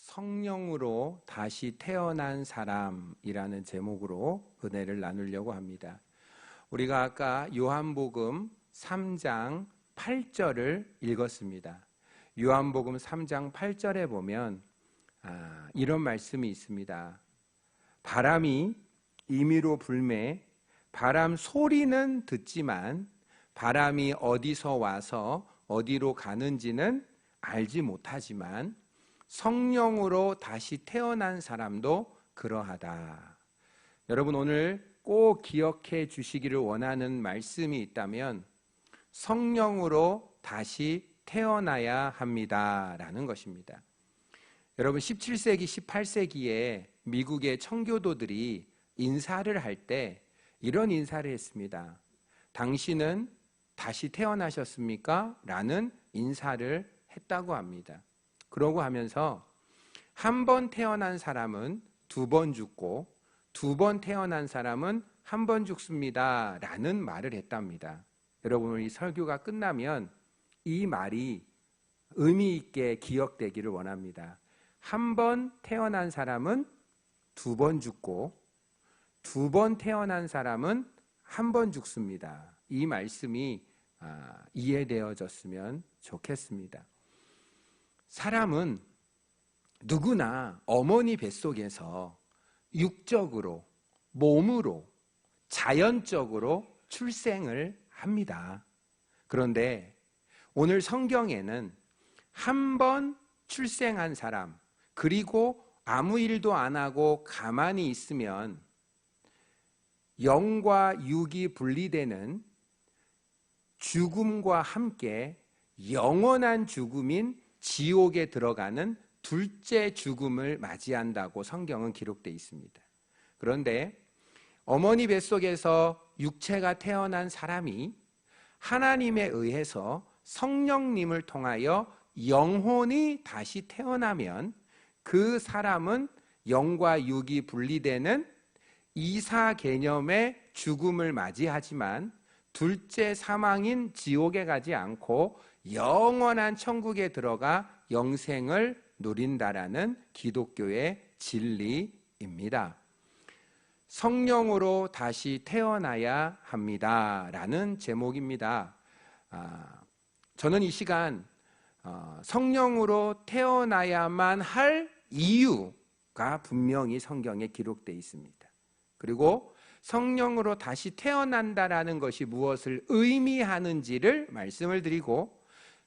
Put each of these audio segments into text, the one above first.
성령으로 다시 태어난 사람이라는 제목으로 은혜를 나누려고 합니다. 우리가 아까 요한복음 3장 8절을 읽었습니다. 요한복음 3장 8절에 보면 아, 이런 말씀이 있습니다. 바람이 임의로 불매 바람 소리는 듣지만 바람이 어디서 와서 어디로 가는지는 알지 못하지만 성령으로 다시 태어난 사람도 그러하다. 여러분 오늘 꼭 기억해 주시기를 원하는 말씀이 있다면 성령으로 다시 태어나야 합니다라는 것입니다. 여러분 17세기 18세기에 미국의 청교도들이 인사를 할 때 이런 인사를 했습니다. 당신은 다시 태어나셨습니까? 라는 인사를 했다고 합니다. 그러고 하면서 한 번 태어난 사람은 두 번 죽고 두 번 태어난 사람은 한 번 죽습니다. 라는 말을 했답니다. 여러분, 이 설교가 끝나면 이 말이 의미 있게 기억되기를 원합니다. 한 번 태어난 사람은 두 번 죽고 두 번 태어난 사람은 한 번 죽습니다. 이 말씀이 아, 이해되어졌으면 좋겠습니다. 사람은 누구나 어머니 뱃속에서 육적으로, 몸으로, 자연적으로 출생을 합니다. 그런데 오늘 성경에는 한 번 출생한 사람, 그리고 아무 일도 안 하고 가만히 있으면 영과 육이 분리되는 죽음과 함께 영원한 죽음인 지옥에 들어가는 둘째 죽음을 맞이한다고 성경은 기록되어 있습니다. 그런데 어머니 뱃속에서 육체가 태어난 사람이 하나님에 의해서 성령님을 통하여 영혼이 다시 태어나면 그 사람은 영과 육이 분리되는 이사 개념의 죽음을 맞이하지만 둘째 사망인 지옥에 가지 않고 영원한 천국에 들어가 영생을 누린다라는 기독교의 진리입니다. 성령으로 다시 태어나야 합니다 라는 제목입니다. 아, 저는 이 시간 어, 성령으로 태어나야만 할 이유가 분명히 성경에 기록되어 있습니다. 그리고 성령으로 다시 태어난다라는 것이 무엇을 의미하는지를 말씀을 드리고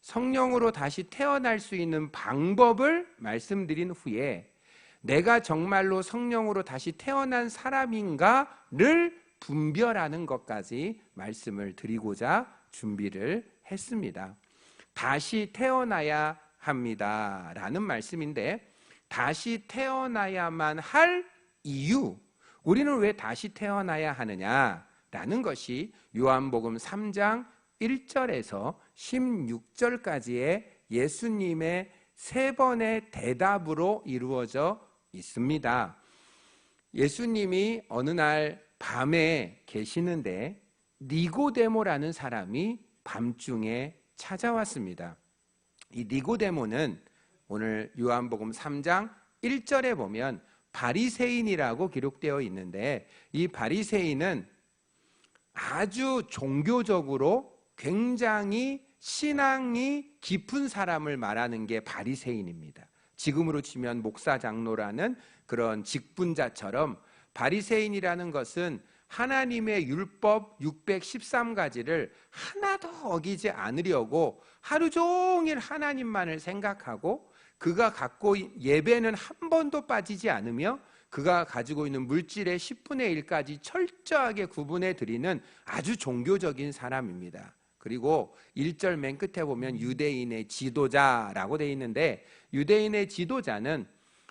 성령으로 다시 태어날 수 있는 방법을 말씀드린 후에 내가 정말로 성령으로 다시 태어난 사람인가를 분별하는 것까지 말씀을 드리고자 준비를 했습니다. 다시 태어나야 합니다. 라는 말씀인데, 다시 태어나야만 할 이유, 우리는 왜 다시 태어나야 하느냐? 라는 것이 요한복음 3장 1절에서 16절까지의 예수님의 세 번의 대답으로 이루어져 있습니다. 예수님이 어느 날 밤에 계시는데 니고데모라는 사람이 밤중에 찾아왔습니다. 이 니고데모는 오늘 요한복음 3장 1절에 보면 바리새인이라고 기록되어 있는데 이 바리새인은 아주 종교적으로 굉장히 신앙이 깊은 사람을 말하는 게 바리새인입니다. 지금으로 치면 목사 장로라는 그런 직분자처럼 바리새인이라는 것은 하나님의 율법 613가지를 하나도 어기지 않으려고 하루 종일 하나님만을 생각하고 그가 갖고 예배는 한 번도 빠지지 않으며 그가 가지고 있는 물질의 10분의 1까지 철저하게 구분해 드리는 아주 종교적인 사람입니다. 그리고 1절 맨 끝에 보면 유대인의 지도자라고 되어 있는데 유대인의 지도자는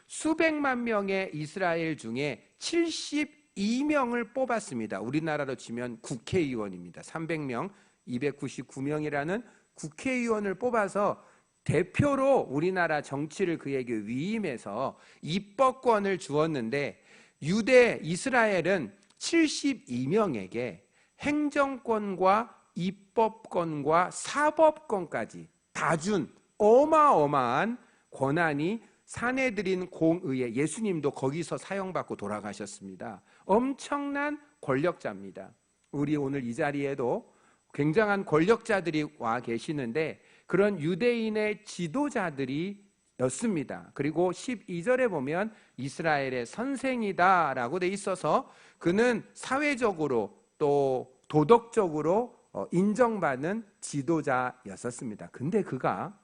수백만 명의 이스라엘 중에 72명을 뽑았습니다. 우리나라로 치면 국회의원입니다. 300명, 299명이라는 국회의원을 뽑아서 대표로 우리나라 정치를 그에게 위임해서 입법권을 주었는데 유대 이스라엘은 72명에게 행정권과 입법권과 사법권까지 다 준 어마어마한 권한이 산에 들인 공의에 예수님도 거기서 사형받고 돌아가셨습니다. 엄청난 권력자입니다. 우리 오늘 이 자리에도 굉장한 권력자들이 와 계시는데 그런 유대인의 지도자들이 였습니다. 그리고 12절에 보면 이스라엘의 선생이다라고 돼 있어서 그는 사회적으로 또 도덕적으로 어, 인정받는 지도자였었습니다. 근데 그가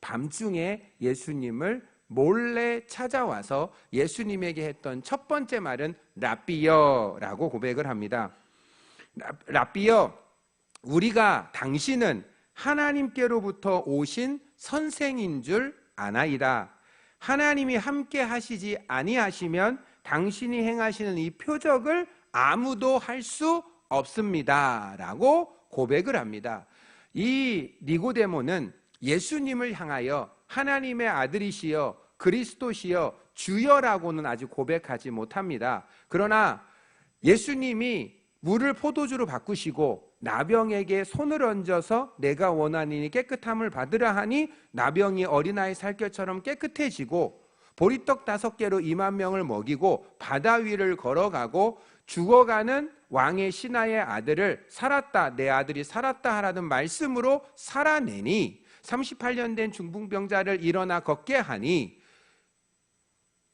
밤중에 예수님을 몰래 찾아와서 예수님에게 했던 첫 번째 말은 라비여라고 고백을 합니다. 라비여, 우리가 당신은 하나님께로부터 오신 선생인 줄 아나이다. 하나님이 함께 하시지 아니하시면 당신이 행하시는 이 표적을 아무도 할 수 없습니다. 라고 고백을 합니다. 이 니고데모는 예수님을 향하여 하나님의 아들이시여 그리스도시여 주여라고는 아직 고백하지 못합니다. 그러나 예수님이 물을 포도주로 바꾸시고 나병에게 손을 얹어서 내가 원하니 깨끗함을 받으라 하니 나병이 어린아이 살결처럼 깨끗해지고 보리떡 다섯 개로 2만 명을 먹이고 바다 위를 걸어가고 죽어가는 왕의 신하의 아들을 살았다 내 아들이 살았다 하라는 말씀으로 살아내니 38년 된 중풍병자를 일어나 걷게 하니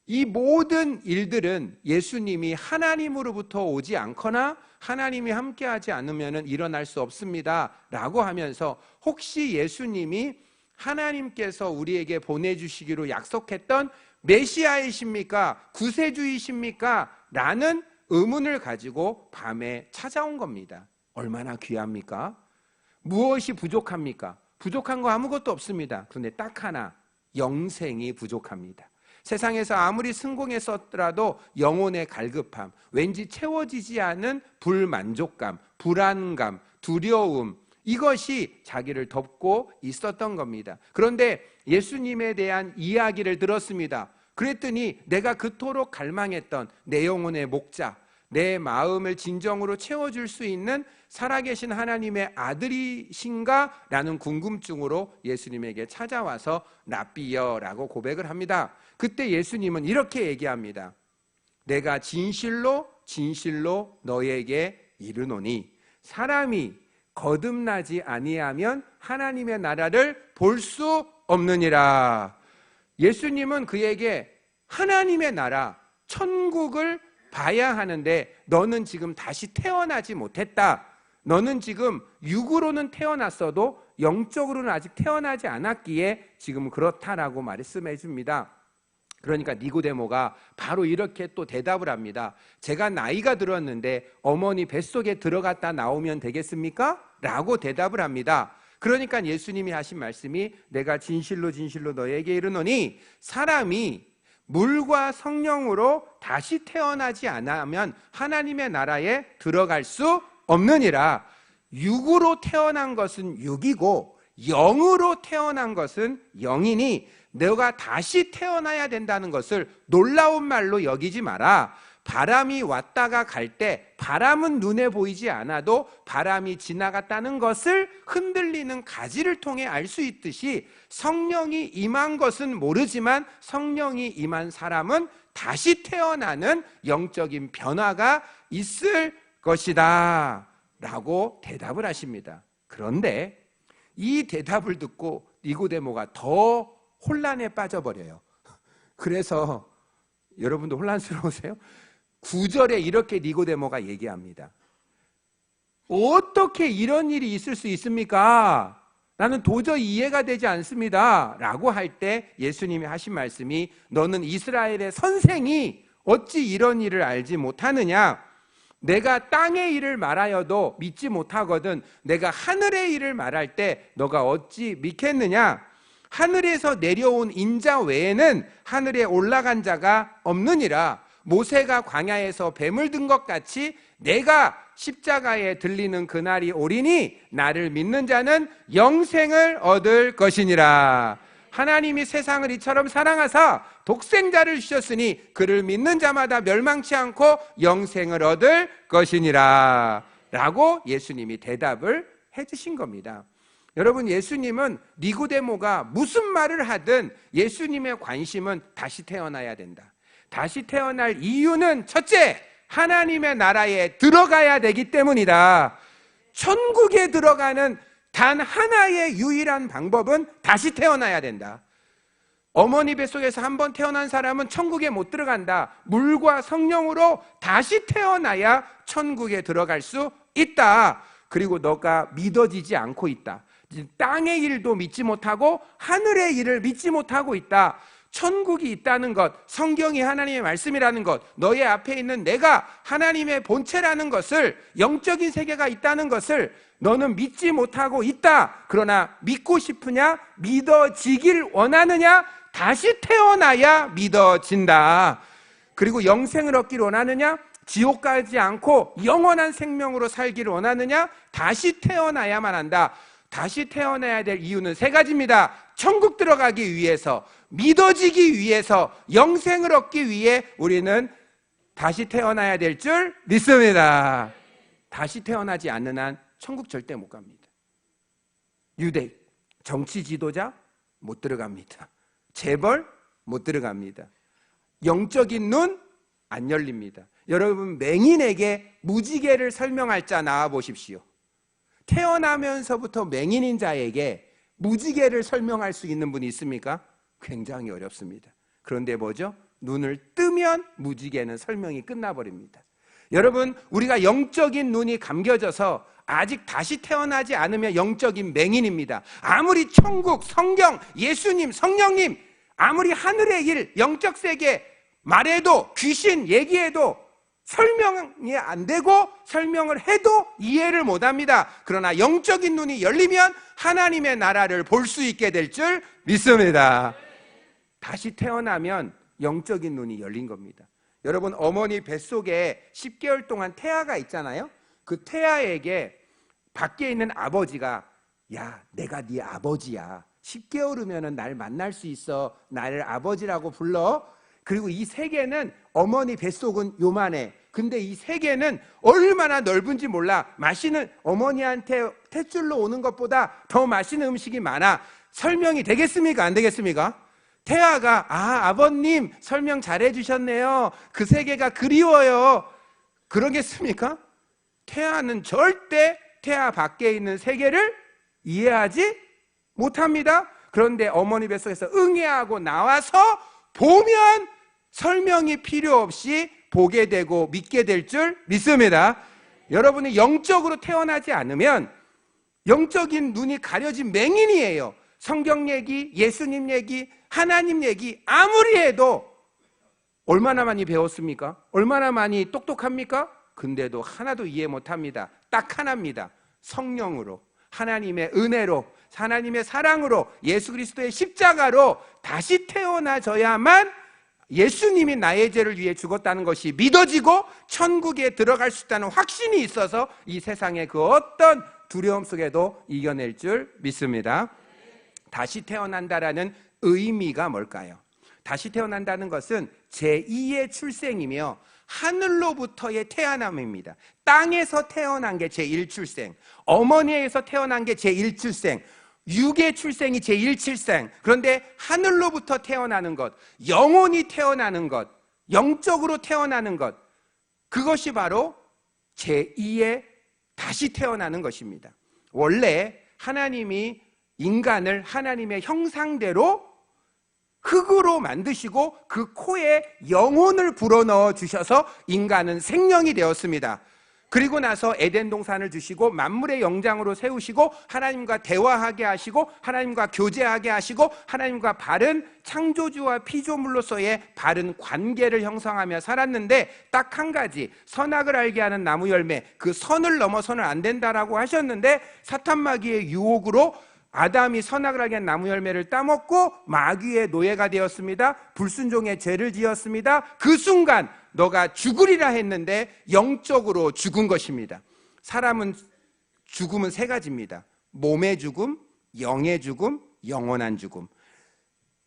이 모든 일들은 예수님이 하나님으로부터 오지 않거나 하나님이 함께하지 않으면 일어날 수 없습니다. 라고 하면서 혹시 예수님이 하나님께서 우리에게 보내주시기로 약속했던 메시아이십니까? 구세주이십니까? 라는 의문을 가지고 밤에 찾아온 겁니다. 얼마나 귀합니까? 무엇이 부족합니까? 부족한 거 아무것도 없습니다. 그런데 딱 하나, 영생이 부족합니다. 세상에서 아무리 성공했었더라도 영혼의 갈급함, 왠지 채워지지 않은 불만족감, 불안감, 두려움, 이것이 자기를 덮고 있었던 겁니다. 그런데 예수님에 대한 이야기를 들었습니다. 그랬더니 내가 그토록 갈망했던 내 영혼의 목자, 내 마음을 진정으로 채워줄 수 있는 살아계신 하나님의 아들이신가? 라는 궁금증으로 예수님에게 찾아와서 랍비여 라고 고백을 합니다. 그때 예수님은 이렇게 얘기합니다. 내가 진실로 진실로 너에게 이르노니 사람이 거듭나지 아니하면 하나님의 나라를 볼 수 없느니라. 예수님은 그에게 하나님의 나라, 천국을 봐야 하는데 너는 지금 다시 태어나지 못했다. 너는 지금 육으로는 태어났어도 영적으로는 아직 태어나지 않았기에 지금 그렇다라고 말씀해 줍니다. 그러니까 니고데모가 바로 이렇게 또 대답을 합니다. 제가 나이가 들었는데 어머니 뱃속에 들어갔다 나오면 되겠습니까? 라고 대답을 합니다. 그러니까 예수님이 하신 말씀이 내가 진실로 진실로 너에게 이르노니 사람이 물과 성령으로 다시 태어나지 않으면 하나님의 나라에 들어갈 수 없느니라. 육으로 태어난 것은 육이고 영으로 태어난 것은 영이니 너가 다시 태어나야 된다는 것을 놀라운 말로 여기지 마라. 바람이 왔다가 갈 때 바람은 눈에 보이지 않아도 바람이 지나갔다는 것을 흔들리는 가지를 통해 알 수 있듯이 성령이 임한 것은 모르지만 성령이 임한 사람은 다시 태어나는 영적인 변화가 있을 것이다. 라고 대답을 하십니다. 그런데 이 대답을 듣고 니고데모가 더 혼란에 빠져버려요. 그래서 여러분도 혼란스러우세요? 9절에 이렇게 니고데모가 얘기합니다. 어떻게 이런 일이 있을 수 있습니까? 나는 도저히 이해가 되지 않습니다. 라고 할 때 예수님이 하신 말씀이 너는 이스라엘의 선생이 어찌 이런 일을 알지 못하느냐? 내가 땅의 일을 말하여도 믿지 못하거든 내가 하늘의 일을 말할 때 너가 어찌 믿겠느냐? 하늘에서 내려온 인자 외에는 하늘에 올라간 자가 없느니라. 모세가 광야에서 뱀을 든 것 같이 내가 십자가에 들리는 그날이 오리니 나를 믿는 자는 영생을 얻을 것이니라. 하나님이 세상을 이처럼 사랑하사 독생자를 주셨으니 그를 믿는 자마다 멸망치 않고 영생을 얻을 것이니라. 라고 예수님이 대답을 해 주신 겁니다. 여러분 예수님은 니고데모가 무슨 말을 하든 예수님의 관심은 다시 태어나야 된다. 다시 태어날 이유는 첫째, 하나님의 나라에 들어가야 되기 때문이다. 천국에 들어가는 단 하나의 유일한 방법은 다시 태어나야 된다. 어머니 뱃속에서 한 번 태어난 사람은 천국에 못 들어간다. 물과 성령으로 다시 태어나야 천국에 들어갈 수 있다. 그리고 너가 믿어지지 않고 있다. 땅의 일도 믿지 못하고 하늘의 일을 믿지 못하고 있다. 천국이 있다는 것, 성경이 하나님의 말씀이라는 것, 너의 앞에 있는 내가 하나님의 본체라는 것을, 영적인 세계가 있다는 것을 너는 믿지 못하고 있다. 그러나 믿고 싶으냐? 믿어지길 원하느냐? 다시 태어나야 믿어진다. 그리고 영생을 얻기를 원하느냐? 지옥 가지 않고 영원한 생명으로 살기를 원하느냐? 다시 태어나야만 한다. 다시 태어나야 될 이유는 세 가지입니다. 천국 들어가기 위해서, 믿어지기 위해서, 영생을 얻기 위해 우리는 다시 태어나야 될 줄 믿습니다. 다시 태어나지 않는 한 천국 절대 못 갑니다. 유대, 정치 지도자 못 들어갑니다. 재벌 못 들어갑니다. 영적인 눈 안 열립니다. 여러분 맹인에게 무지개를 설명할 자 나와 보십시오. 태어나면서부터 맹인인 자에게 무지개를 설명할 수 있는 분이 있습니까? 굉장히 어렵습니다. 그런데 뭐죠? 눈을 뜨면 무지개는 설명이 끝나버립니다. 여러분, 우리가 영적인 눈이 감겨져서 아직 다시 태어나지 않으면 영적인 맹인입니다. 아무리 천국, 성경, 예수님, 성령님, 아무리 하늘의 일, 영적 세계 말해도 귀신 얘기해도 설명이 안 되고 설명을 해도 이해를 못 합니다. 그러나 영적인 눈이 열리면 하나님의 나라를 볼 수 있게 될 줄 믿습니다. 다시 태어나면 영적인 눈이 열린 겁니다. 여러분, 어머니 뱃속에 10개월 동안 태아가 있잖아요. 그 태아에게 밖에 있는 아버지가 야, 내가 네 아버지야. 10개월이면 날 만날 수 있어. 나를 아버지라고 불러. 그리고 이 세계는 어머니 뱃속은 요만해. 근데 이 세계는 얼마나 넓은지 몰라. 마시는 어머니한테 탯줄로 오는 것보다 더 맛있는 음식이 많아. 설명이 되겠습니까? 안 되겠습니까? 태아가 아 아버님 설명 잘해 주셨네요. 그 세계가 그리워요. 그러겠습니까? 태아는 절대 태아 밖에 있는 세계를 이해하지 못합니다. 그런데 어머니 뱃속에서 응애하고 나와서 보면 설명이 필요 없이 보게 되고 믿게 될 줄 믿습니다. 여러분이 영적으로 태어나지 않으면 영적인 눈이 가려진 맹인이에요. 성경 얘기, 예수님 얘기, 하나님 얘기 아무리 해도 얼마나 많이 배웠습니까? 얼마나 많이 똑똑합니까? 근데도 하나도 이해 못 합니다. 딱 하나입니다. 성령으로, 하나님의 은혜로, 하나님의 사랑으로, 예수 그리스도의 십자가로 다시 태어나져야만 예수님이 나의 죄를 위해 죽었다는 것이 믿어지고 천국에 들어갈 수 있다는 확신이 있어서 이 세상의 그 어떤 두려움 속에도 이겨낼 줄 믿습니다. 다시 태어난다라는 의미가 뭘까요? 다시 태어난다는 것은 제2의 출생이며 하늘로부터의 태어남입니다. 땅에서 태어난 게 제1출생, 어머니에서 태어난 게 제1출생, 육의 출생이 제1출생. 그런데 하늘로부터 태어나는 것, 영혼이 태어나는 것, 영적으로 태어나는 것, 그것이 바로 제2의 다시 태어나는 것입니다. 원래 하나님이 인간을 하나님의 형상대로 흙으로 만드시고 그 코에 영혼을 불어넣어 주셔서 인간은 생명이 되었습니다. 그리고 나서 에덴 동산을 주시고 만물의 영장으로 세우시고 하나님과 대화하게 하시고 하나님과 교제하게 하시고 하나님과 바른 창조주와 피조물로서의 바른 관계를 형성하며 살았는데 딱 한 가지 선악을 알게 하는 나무 열매 그 선을 넘어서는 안 된다라고 하셨는데 사탄 마귀의 유혹으로 아담이 선악을 알게 한 나무 열매를 따먹고 마귀의 노예가 되었습니다. 불순종의 죄를 지었습니다. 그 순간 너가 죽으리라 했는데 영적으로 죽은 것입니다. 사람은 죽음은 세 가지입니다. 몸의 죽음, 영의 죽음, 영원한 죽음.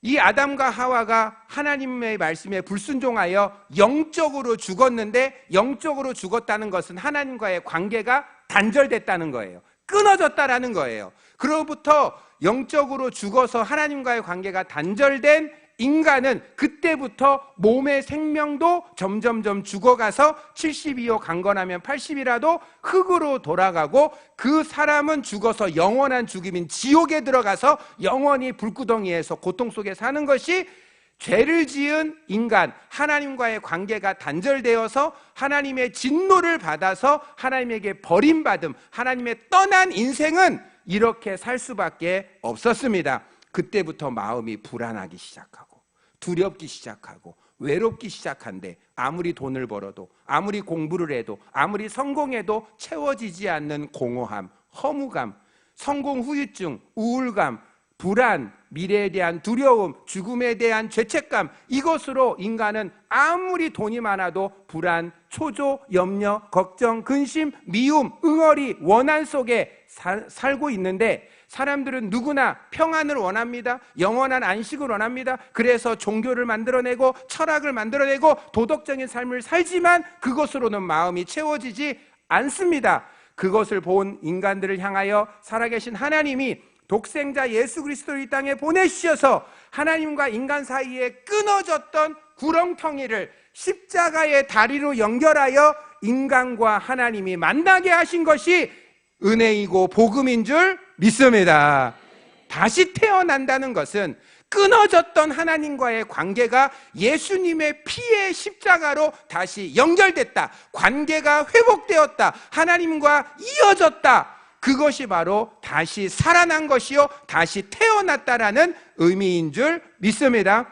이 아담과 하와가 하나님의 말씀에 불순종하여 영적으로 죽었는데 영적으로 죽었다는 것은 하나님과의 관계가 단절됐다는 거예요. 끊어졌다라는 거예요. 그로부터 영적으로 죽어서 하나님과의 관계가 단절된 인간은 그때부터 몸의 생명도 점점점 죽어가서 72호 강건하면 80이라도 흙으로 돌아가고 그 사람은 죽어서 영원한 죽음인 지옥에 들어가서 영원히 불구덩이에서 고통 속에 사는 것이 죄를 지은 인간, 하나님과의 관계가 단절되어서 하나님의 진노를 받아서 하나님에게 버림받음, 하나님의 떠난 인생은 이렇게 살 수밖에 없었습니다. 그때부터 마음이 불안하기 시작하고, 두렵기 시작하고, 외롭기 시작한데, 아무리 돈을 벌어도, 아무리 공부를 해도, 아무리 성공해도 채워지지 않는 공허함, 허무감, 성공 후유증, 우울감, 불안, 미래에 대한 두려움, 죽음에 대한 죄책감, 이것으로 인간은 아무리 돈이 많아도 불안, 초조, 염려, 걱정, 근심, 미움, 응어리, 원한 속에 살, 살고 있는데 사람들은 누구나 평안을 원합니다. 영원한 안식을 원합니다. 그래서 종교를 만들어내고 철학을 만들어내고 도덕적인 삶을 살지만 그것으로는 마음이 채워지지 않습니다. 그것을 본 인간들을 향하여 살아계신 하나님이 독생자 예수 그리스도를 이 땅에 보내주셔서 하나님과 인간 사이에 끊어졌던 구렁텅이를 십자가의 다리로 연결하여 인간과 하나님이 만나게 하신 것이 은혜이고 복음인 줄 믿습니다. 다시 태어난다는 것은 끊어졌던 하나님과의 관계가 예수님의 피의 십자가로 다시 연결됐다. 관계가 회복되었다. 하나님과 이어졌다. 그것이 바로 다시 살아난 것이요, 다시 태어났다라는 의미인 줄 믿습니다.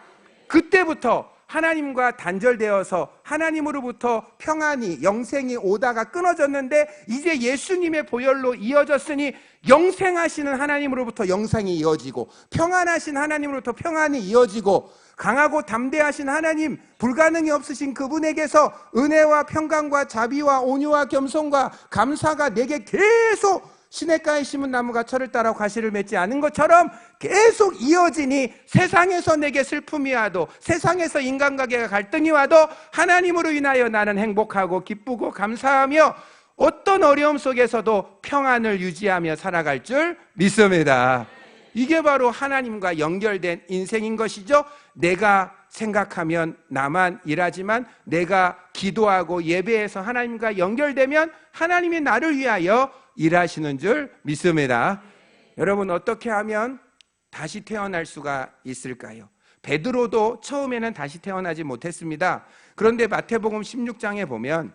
그때부터 하나님과 단절되어서 하나님으로부터 평안이 영생이 오다가 끊어졌는데 이제 예수님의 보혈로 이어졌으니 영생하시는 하나님으로부터 영생이 이어지고 평안하신 하나님으로부터 평안이 이어지고 강하고 담대하신 하나님 불가능이 없으신 그분에게서 은혜와 평강과 자비와 온유와 겸손과 감사가 내게 계속 시냇가에 심은 나무가 철을 따라 과실을 맺지 않은 것처럼 계속 이어지니 세상에서 내게 슬픔이 와도 세상에서 인간관계가 갈등이 와도 하나님으로 인하여 나는 행복하고 기쁘고 감사하며 어떤 어려움 속에서도 평안을 유지하며 살아갈 줄 믿습니다. 이게 바로 하나님과 연결된 인생인 것이죠. 내가 생각하면 나만 일하지만 내가 기도하고 예배해서 하나님과 연결되면 하나님이 나를 위하여 일하시는 줄 믿습니다. 여러분 어떻게 하면 다시 태어날 수가 있을까요? 베드로도 처음에는 다시 태어나지 못했습니다. 그런데 마태복음 16장에 보면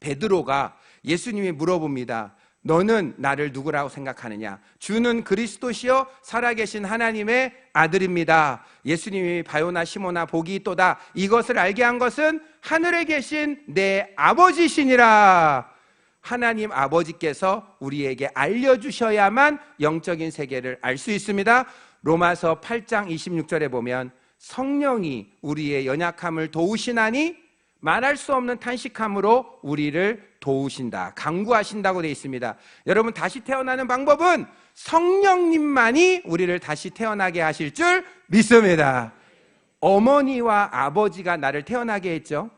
베드로가 예수님이 물어봅니다. 너는 나를 누구라고 생각하느냐? 주는 그리스도시요 살아계신 하나님의 아들입니다. 예수님이 바요나 시모나 복이 있도다. 이것을 알게 한 것은 하늘에 계신 내 아버지시니라. 하나님 아버지께서 우리에게 알려주셔야만 영적인 세계를 알 수 있습니다. 로마서 8장 26절에 보면 성령이 우리의 연약함을 도우시나니 말할 수 없는 탄식함으로 우리를 도우신다. 강구하신다고 되어 있습니다. 여러분 다시 태어나는 방법은 성령님만이 우리를 다시 태어나게 하실 줄 믿습니다. 어머니와 아버지가 나를 태어나게 했죠.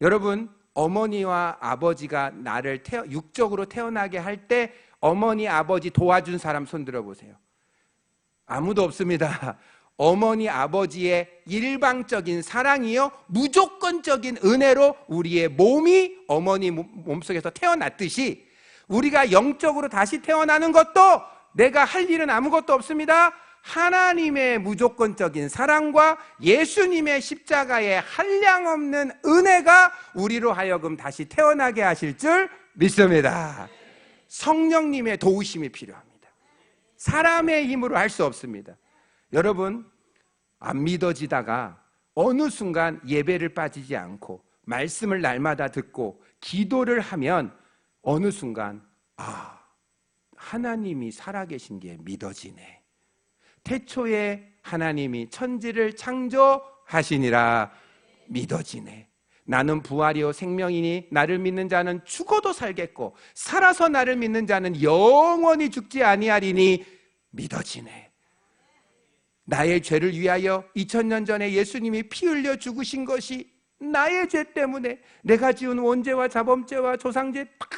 여러분 어머니와 아버지가 나를 태어, 육적으로 태어나게 할 때 어머니, 아버지 도와준 사람 손 들어 보세요. 아무도 없습니다. 어머니, 아버지의 일방적인 사랑이요, 무조건적인 은혜로 우리의 몸이 어머니 몸속에서 태어났듯이 우리가 영적으로 다시 태어나는 것도 내가 할 일은 아무것도 없습니다. 하나님의 무조건적인 사랑과 예수님의 십자가의 한량없는 은혜가 우리로 하여금 다시 태어나게 하실 줄 믿습니다. 성령님의 도우심이 필요합니다. 사람의 힘으로 할 수 없습니다. 여러분, 안 믿어지다가 어느 순간 예배를 빠지지 않고 말씀을 날마다 듣고 기도를 하면 어느 순간, 아, 하나님이 살아계신 게 믿어지네. 태초에 하나님이 천지를 창조하시니라 믿어지네. 나는 부활이요 생명이니 나를 믿는 자는 죽어도 살겠고 살아서 나를 믿는 자는 영원히 죽지 아니하리니 믿어지네. 나의 죄를 위하여 2000년 전에 예수님이 피 흘려 죽으신 것이 나의 죄 때문에 내가 지은 원죄와 자범죄와 조상죄 다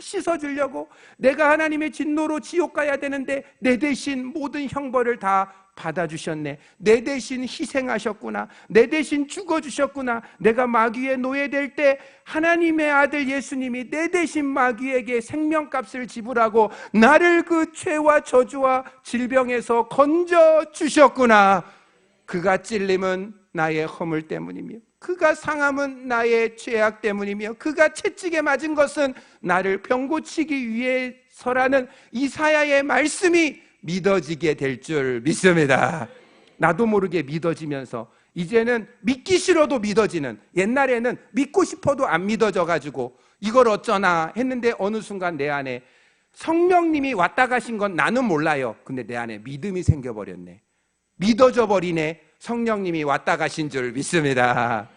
씻어주려고 내가 하나님의 진노로 지옥 가야 되는데 내 대신 모든 형벌을 다 받아주셨네. 내 대신 희생하셨구나. 내 대신 죽어주셨구나. 내가 마귀의 노예될 때 하나님의 아들 예수님이 내 대신 마귀에게 생명값을 지불하고 나를 그 죄와 저주와 질병에서 건져주셨구나. 그가 찔림은 나의 허물 때문이며 그가 상함은 나의 죄악 때문이며 그가 채찍에 맞은 것은 나를 병 고치기 위해서라는 이사야의 말씀이 믿어지게 될 줄 믿습니다. 나도 모르게 믿어지면서 이제는 믿기 싫어도 믿어지는 옛날에는 믿고 싶어도 안 믿어져 가지고 이걸 어쩌나 했는데 어느 순간 내 안에 성령님이 왔다 가신 건 나는 몰라요. 근데 내 안에 믿음이 생겨 버렸네. 믿어져 버리네. 성령님이 왔다 가신 줄 믿습니다.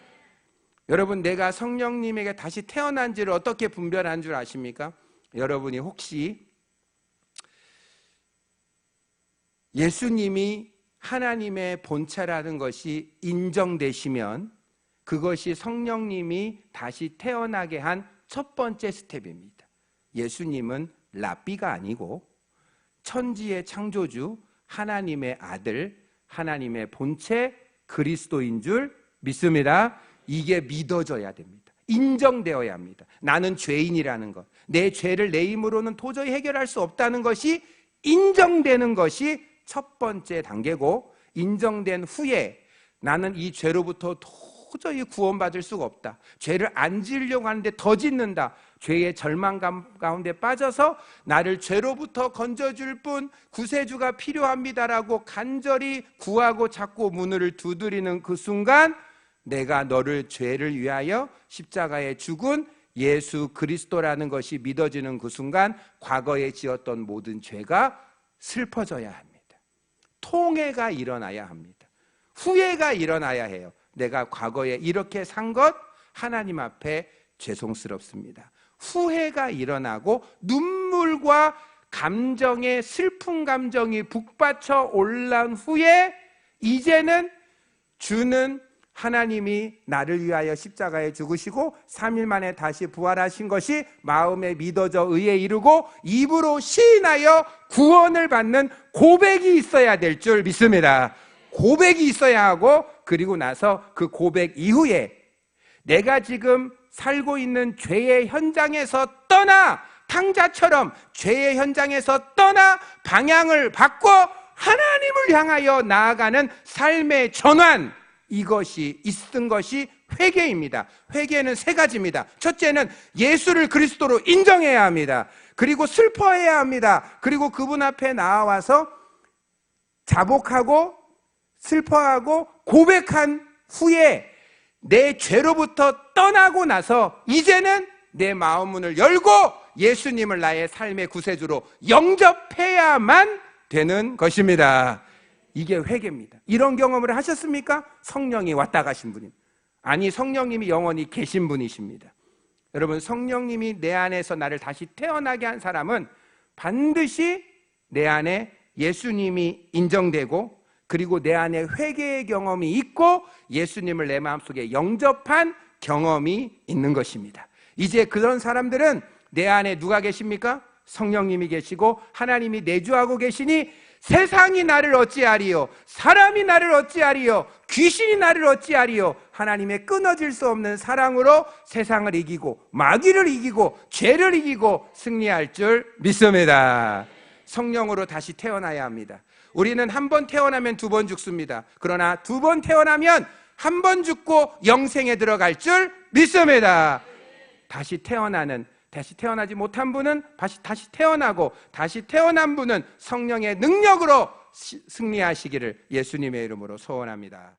여러분, 내가 성령님에게 다시 태어난지를 어떻게 분별한 줄 아십니까? 여러분이 혹시 예수님이 하나님의 본체라는 것이 인정되시면 그것이 성령님이 다시 태어나게 한 첫 번째 스텝입니다. 예수님은 라비가 아니고 천지의 창조주 하나님의 아들 하나님의 본체 그리스도인 줄 믿습니다. 이게 믿어져야 됩니다. 인정되어야 합니다. 나는 죄인이라는 것. 내 죄를 내 힘으로는 도저히 해결할 수 없다는 것이 인정되는 것이 첫 번째 단계고 인정된 후에 나는 이 죄로부터 도저히 구원받을 수가 없다. 죄를 안 지으려고 하는데 더 짓는다. 죄의 절망감 가운데 빠져서 나를 죄로부터 건져줄 뿐 구세주가 필요합니다라고 간절히 구하고 자꾸 문을 두드리는 그 순간 내가 너를 죄를 위하여 십자가에 죽은 예수 그리스도라는 것이 믿어지는 그 순간 과거에 지었던 모든 죄가 슬퍼져야 합니다. 통해가 일어나야 합니다. 후회가 일어나야 해요. 내가 과거에 이렇게 산 것 하나님 앞에 죄송스럽습니다. 후회가 일어나고 눈물과 감정의 슬픈 감정이 북받쳐 올라온 후에 이제는 주는 하나님이 나를 위하여 십자가에 죽으시고 3일 만에 다시 부활하신 것이 마음에 믿어져 의에 이르고 입으로 시인하여 구원을 받는 고백이 있어야 될 줄 믿습니다. 고백이 있어야 하고 그리고 나서 그 고백 이후에 내가 지금 살고 있는 죄의 현장에서 떠나 탕자처럼 죄의 현장에서 떠나 방향을 바꿔 하나님을 향하여 나아가는 삶의 전환 이것이 있은 것이 회개입니다. 회개는 세 가지입니다. 첫째는 예수를 그리스도로 인정해야 합니다. 그리고 슬퍼해야 합니다. 그리고 그분 앞에 나와서 자복하고 슬퍼하고 고백한 후에 내 죄로부터 떠나고 나서 이제는 내 마음 문을 열고 예수님을 나의 삶의 구세주로 영접해야만 되는 것입니다. 이게 회개입니다. 이런 경험을 하셨습니까? 성령이 왔다 가신 분이. 아니, 성령님이 영원히 계신 분이십니다. 여러분, 성령님이 내 안에서 나를 다시 태어나게 한 사람은 반드시 내 안에 예수님이 인정되고 그리고 내 안에 회개의 경험이 있고 예수님을 내 마음속에 영접한 경험이 있는 것입니다. 이제 그런 사람들은 내 안에 누가 계십니까? 성령님이 계시고 하나님이 내주하고 계시니 세상이 나를 어찌하리요 사람이 나를 어찌하리요 귀신이 나를 어찌하리요 하나님의 끊어질 수 없는 사랑으로 세상을 이기고 마귀를 이기고 죄를 이기고 승리할 줄 믿습니다. 성령으로 다시 태어나야 합니다. 우리는 한 번 태어나면 두 번 죽습니다. 그러나 두 번 태어나면 한 번 죽고 영생에 들어갈 줄 믿습니다. 다시 태어나는 다시 태어나지 못한 분은 다시 다시 태어나고 다시 태어난 분은 성령의 능력으로 승리하시기를 예수님의 이름으로 소원합니다.